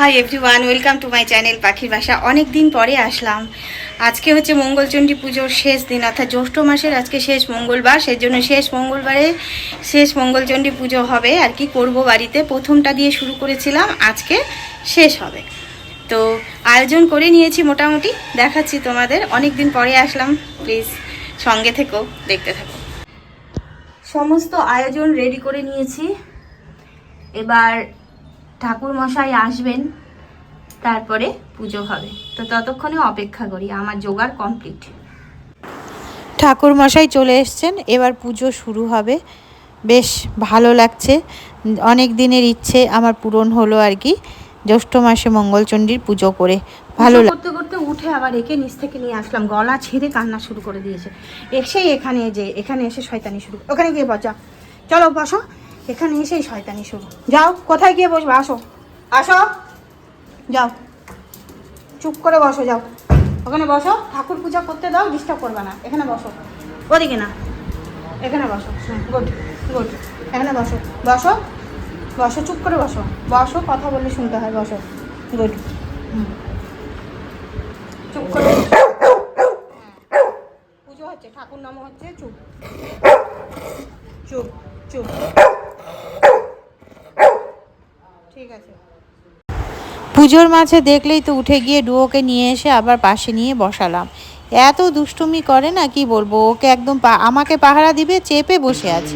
Hi everyone welcome to my channel পাখির বাসা। অনেক দিন পরে আসলাম। আজকে হচ্ছে মঙ্গলচণ্ডী পুজোর শেষ দিন, অর্থাৎ জ্যৈষ্ঠ মাসের আজকে শেষ মঙ্গলবার। সেই জন্য শেষ মঙ্গলবারে শেষ মঙ্গলচণ্ডী পুজো হবে। আর কি করব বাড়িতে? প্রথমটা দিয়ে শুরু করেছিলাম, আজকে শেষ হবে। তো আয়োজন করে নিয়েছি মোটামুটি। দেখাচ্ছি তোমাদের। অনেক দিন পরে আসলাম। প্লিজ সঙ্গে থেকো, দেখতে থাকো। সমস্ত আয়োজন রেডি করে নিয়েছি। এবার ঠাকুর মশাই আসবেন তারপরে পুজো হবে। তো ততক্ষণে অপেক্ষা করি আমার জোগাড় কমপ্লিট। ঠাকুর মশাই চলে এসছেন এবার পুজো শুরু হবে। বেশ ভালো লাগছে অনেক দিনের ইচ্ছে আমার পূরণ হলো আর কি জ্যৈষ্ঠ মাসে মঙ্গলচণ্ডীর পুজো করে। ভালো করতে করতে উঠে আবার একে নিচ থেকে নিয়ে আসলাম গলা ছেড়ে কান্না শুরু করে দিয়েছে। এসেই এখানে যে এখানে এসে শয়তানি শুরু ওখানে গিয়ে বসা। চলো বসো। এখানে এসেই শয়তানি শুরু। যাও কোথায় গিয়ে বসবে? আসো। আসো। যাও। চুপ করে বসো যাও। ওখানে বসো। ঠাকুর পূজা করতে দাও ডিস্টার্ব করবে না। এখানে বসো। ওদিকে না। এখানে বসো। Good good. এখানে বসো। বসো। বসো চুপ করে বসো। বসো কথা বললে শুনতে হয় বসো। গুড। চুপ করে। পুজো হচ্ছে ঠাকুর নাম হচ্ছে চুপ। চুপ চুপ। ঠিক আছে। পুজোর মাঝে দেখলেই তো উঠে গিয়ে ডুয়োকে নিয়ে এসে আবার পাশে নিয়ে বসালাম। এত দুষ্টুমি করে না, কি বলব? ওকে একদম আমাকে পাহারা দিবে, চেপে বসে আছে।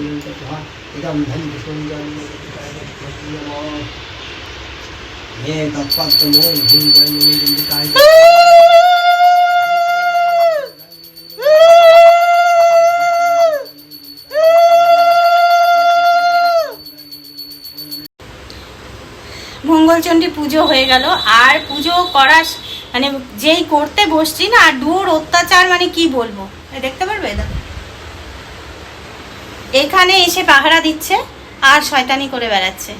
পুজো হয়ে গেল। আর পুজো করা মানে যেই করতে বসছি না, আর ডুয়োর অত্যাচার মানে কি বলব? দেখতে পারবে? এখানে এসে পাহারা দিচ্ছে, আর শয়তানি করে বেড়াচ্ছে।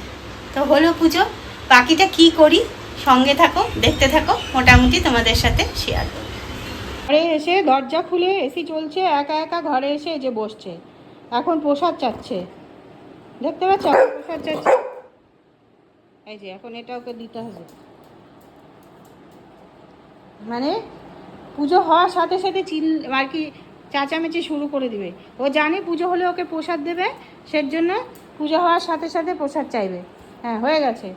তো হলো পুজো। বাকিটা কি করি? সঙ্গে থাকো, দেখতে থাকো। মোটামুটি তোমাদের সাথে শেয়ার করব। ঘরে এসে দরজা খুলে এসি চলছে, একা একা ঘরে এসে যে বসছে। এখন প্রসাদ চাচ্ছে। দেখতে পাচ্ছ? প্রসাদ চাচ্ছে। এই যে, এখন এটা ওকে দিতে হবে। মানে পুজো হওয়ার সাথে সাথে চিল আর কি চাচামেচি শুরু করে দিবে। ও জানে পুজো হলে ওকে প্রসাদ দেবে সের জন্য পুজো হওয়ার সাথে সাথে প্রসাদ চাইবে। হ্যাঁ হয়ে গেছে।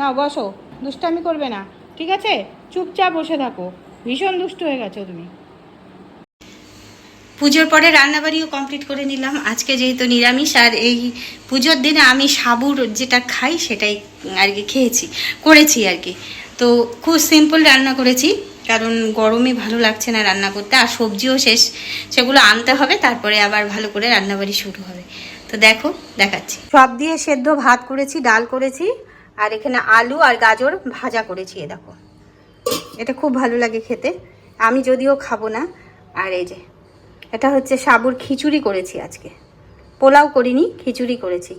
না বসো। দুষ্টামি করবে না। ঠিক আছে? চুপচাপ বসে থাকো। ভীষণ দুষ্ট হয়ে গেছো তুমি। পুজোর পরে রান্নাবাড়িও কমপ্লিট করে নিলাম। আজকে যেহেতু নিরামিষ, আর এই পুজোর দিনে আমি সাবুর যেটা খাই সেটাই আর কি খেয়েছি, করেছি আর কি। তো খুব সিম্পল রান্না করেছি, কারণ গরমে ভালো লাগছে না রান্না করতে, আর সবজিও শেষ। সেগুলো আনতে হবে, তারপরে আবার ভালো করে রান্নাবাড়ি শুরু হবে। তো দেখো, দেখাচ্ছি। সব দিয়ে সেদ্ধ ভাত করেছি, ডাল করেছি, আর এখানে আলু আর গাজর ভাজা করেছি, এ দেখো। এটা খুব ভালো লাগে খেতে। আমি যদিও খাব না, আর এই যে এটা হচ্ছে সাবুর খিচুড়ি করেছি আজকে। পোলাও করিনি, খিচুড়ি করেছি।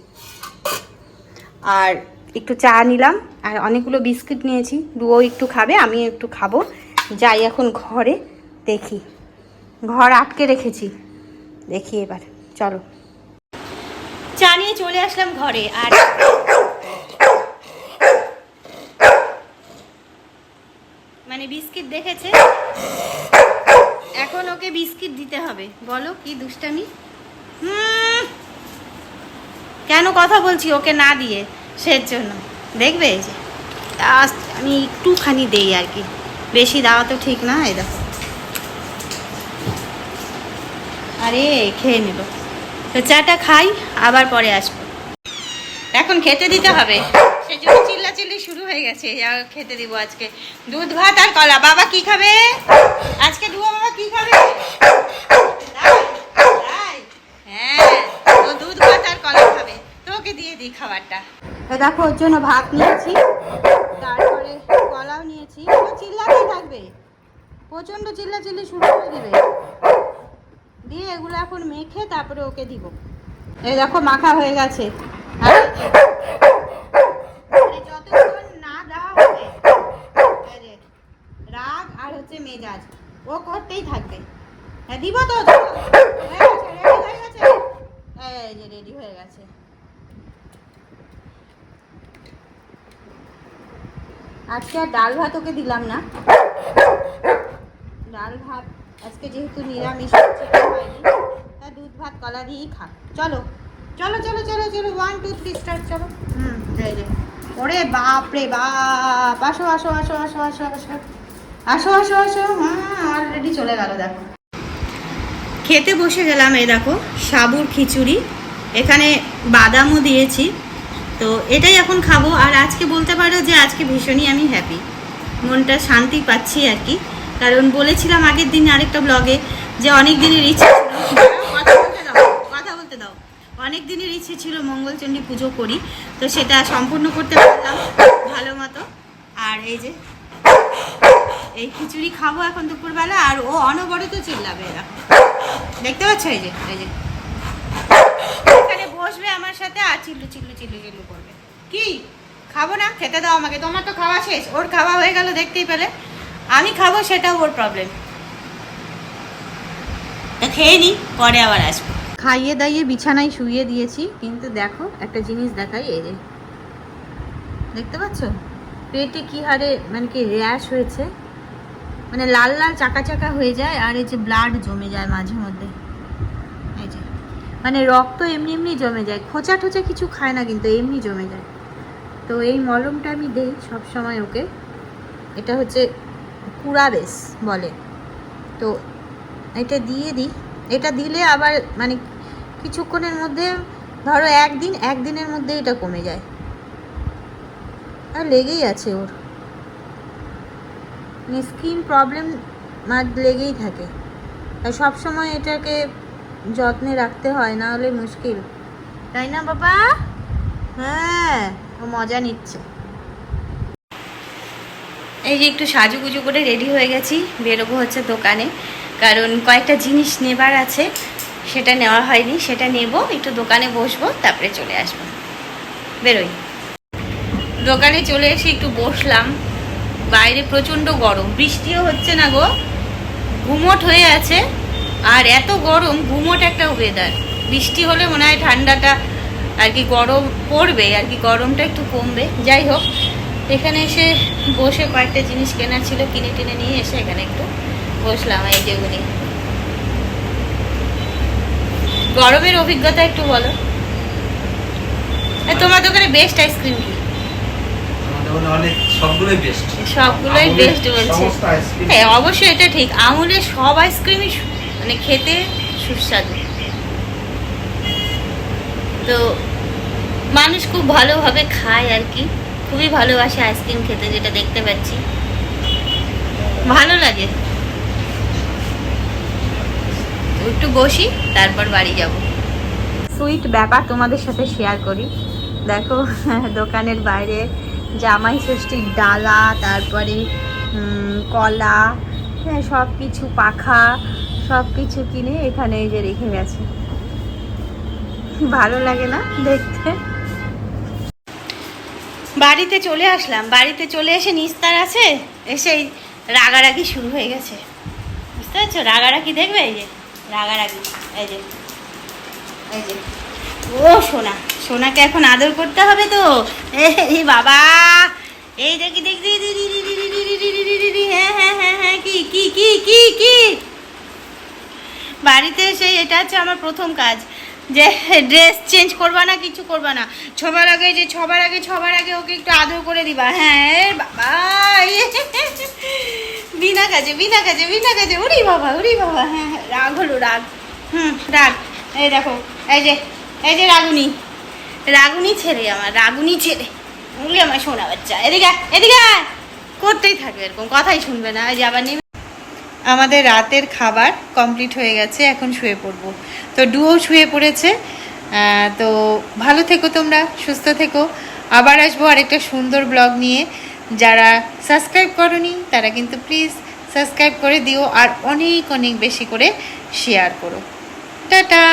আর একটু চা নিলাম, আর অনেকগুলো বিস্কিট নিয়েছি। দুও একটু খাবে, আমিও একটু খাব। যাই এখন ঘরে, দেখি। ঘর আটকে রেখেছি। দেখি এবার, চলো। চা নিয়ে চলে আসলাম ঘরে, আর মানে বিস্কিট দেখেছে? এখন ওকে বিস্কিট দিতে হবে। বলো, কি দুষ্টামি? কেন কথা বলছি ওকে না দিয়ে? সের জন্য। দেখবে যে আমি একটুখানি দেই আর কি। বেশি দেওয়া তো ঠিক না, এই দেখো। আরে, খেয়ে নিল। তো চাটা খাই, আবার পরে আসব। এখন খেতে দিতে হবে। সেই জন্য চিল্লা চিল্লি শুরু হয়ে গেছে। খেতে দিব আজকে। দুধ, ভাত আর কলা। বাবা কি খাবে? আজকে ডুয়া বাবা কি খাবে? হ্যাঁ ও দুধ, ভাত আর কলা খাবে। তো ওকে দিয়ে দিই খাবারটা। তো দেখো, ওর জন্য ভাত নিয়েছি। তারপরে কলাও নিয়েছি। ও চিল্লাতেই থাকবে। প্রচণ্ড চিল্লা চিল্লি শুরু করে দিবে। দিয়ে এগুলো এখন মেখে তারপরে ওকে দিব। এই দেখো, মাখা হয়ে গেছে। হ্যাঁ আজকে আর ডাল ভাত ওকে দিলাম না। ডাল ভাত আজকে যেহেতু নিরামিষ তা দুধ ভাত কলা দিয়েই খা। চলো। চলো চলো চলো চলো ওয়ান টু থ্রি স্টার্ট চলো। হুম এই যে ওরে বাপ রে বাপ, আসো আসো আসো আসো আসো আসো। আসো আসো আসো হ্যাঁ অলরেডি চলে গেল, দেখো। খেতে বসে গেলাম, এই দেখো, সাবুর খিচুড়ি। এখানে বাদামও দিয়েছি। তো এটাই এখন খাব, আর আজকে বলতে পারো যে আজকে ভীষণই আমি হ্যাপি মনটা শান্তি পাচ্ছি আর কি। কারণ বলেছিলাম আগের দিন আরেকটা ব্লগে যে অনেক দিনের ইচ্ছে ছিল কথা বলতে দাও কথা বলতে দাও অনেক দিনের ইচ্ছে ছিল মঙ্গলচণ্ডী পুজো করি, তো সেটা সম্পূর্ণ করতে পারলাম ভালো মতো। আর এই যে, এই খিচুড়ি খাব এখন দুপুরবেলা, আর ও অনবরত চিল্লাবে এরা। দেখতে পাচ্ছ এই যে এই যে। এখানে বসবে আমার সাথে আর চিল্লু চিল্লু চিল্লু চিল্লু করবে। কি? খাব না? খেতে দাও আমাকে। তোমার তো খাওয়া শেষ। ওর খাওয়া হয়ে গেল, দেখতেই পেলে। আমি খাব, সেটাও ওর প্রবলেম খেয়ে নি, পরে আবার আসব। খাইয়ে দাইয়ে বিছানায় শুইয়ে দিয়েছি, কিন্তু দেখো একটা জিনিস দেখাই, এই যে। দেখতে পাচ্ছ? পেটে কি হারে মানে কি র্যাশ হয়েছে? মানে লাল লাল চাকা চাকা হয়ে যায়, আর এই যে ব্লাড জমে যায় মাঝে মধ্যে। এই যে। মানে রক্ত এমনি এমনি জমে যায়, খোঁচা ঠোঁচা কিছু খায় না, কিন্তু এমনি জমে যায়। তো এই মলমটা আমি দেই সব সময় ওকে। এটা হচ্ছে কুড়াবেস বলে। তো এটা দিয়ে দিই। এটা দিলে আবার মানে কিছুক্ষণের মধ্যে, ধরো একদিন, একদিনের মধ্যে এটা কমে যায়। আর লেগেই আছে ওর। মানে স্কিন প্রবলেম মার লেগেই থাকে। তাই সবসময় এটাকে যত্নে রাখতে হয়, না হলে মুশকিল। তাই না, বাবা? হ্যাঁ ও মজা নিচ্ছে। এই যে একটু সাজুগুজু করে রেডি হয়ে গেছি, বেরোবো হচ্ছে দোকানে। কারণ কয়েকটা জিনিস নেবার আছে, সেটা নেওয়া হয়নি, সেটা নেব, একটু দোকানে বসবো, তারপরে চলে আসব। বেরোই। দোকানে চলে এসে একটু বসলাম। বাইরে প্রচণ্ড গরম, বৃষ্টিও হচ্ছে না গো। গুমট হয়ে আছে, আর এত গরম গুমট একটা ওয়েদার বৃষ্টি হলে মনে হয় ঠান্ডাটা আর কি গরম পড়বে, আর কি গরমটা একটু কমবে। যাই হোক, এখানে এসে বসে কয়েকটা জিনিস কেনার ছিল, কিনে টিনে নিয়ে এসে এখানে একটু বসলাম এই যে উনি। গরমের অভিজ্ঞতা একটু বলো। তোমার দোকানে বেস্ট আইসক্রিম কি? মনে অনেক সবগুলোই বেস্ট সবগুলোই আমুলের বেস্ট বলছে। হ্যাঁ অবশ্যই এটা ঠিক। আমুলের সব আইসক্রিমই মানে খেতে সুস্বাদু। তো মানুষ খুব ভালোভাবে খায় আর কি। খুবই ভালোবাসে আইসক্রিম খেতে যেটা দেখতে পাচ্ছি। ভালো লাগে তো একটু বসি তারপর বাড়ি যাব। সুইট ব্যাপার তোমাদের সাথে শেয়ার করি। দেখো দোকানের বাইরে জামাই ষষ্ঠীর ডালা তারপরে কলা হ্যাঁ সব কিছু পাখা সব কিছু কিনে এখানে এই যে রেখে গেছে। ভালো লাগে না দেখতে? বাড়িতে চলে আসলাম। বাড়িতে চলে এসে নিস্তার আছে এসেই রাগারাগি শুরু হয়ে গেছে। বুঝতে পারছ? রাগারাগি দেখবে এই যে? রাগারাগি এই যে এই যে ও সোনা সোনাকে এখন আদর করতে হবে তো এই বাবা এই দেখি দেখি হ্যাঁ হ্যাঁ হ্যাঁ হ্যাঁ কি কি কি কি কি বাড়িতে এসে এটা হচ্ছে আমার প্রথম কাজ যে ড্রেস চেঞ্জ করবা না কিছু করবা না ছবার আগে যে ছবার আগে ছবার আগে ওকে একটু আদর করে দিবা হ্যাঁ বাবা ইয়ে। বিনা কাজে বিনা কাজে বিনা কাজে। উড়ি বাবা উড়ি বাবা। হ্যাঁ হ্যাঁ, রাগ হলো রাগ। হুম রাগ। এই দেখো এই যে এই যে রাগুনি। রাগুনি ছেলে আমার রাগুনি ছেলে। উলি আমার শোনা বাচ্চা। এদিকে এদিকে। করতেই থাকবে এরকম কথাই শুনবে না। এই যে আবার নেমে আমাদের রাতের খাবার কমপ্লিট হয়ে গেছে এখন শুয়ে পড়ব। তো ডুও শুয়ে পড়েছে। তো ভালো থেকো তোমরা সুস্থ থেকো। আবার আসব আরেকটা সুন্দর ব্লগ নিয়ে। যারা সাবস্ক্রাইব করনি তারা কিন্তু প্লিজ সাবস্ক্রাইব করে দিও আর অনেক অনেক বেশি করে শেয়ার করো। টাটা!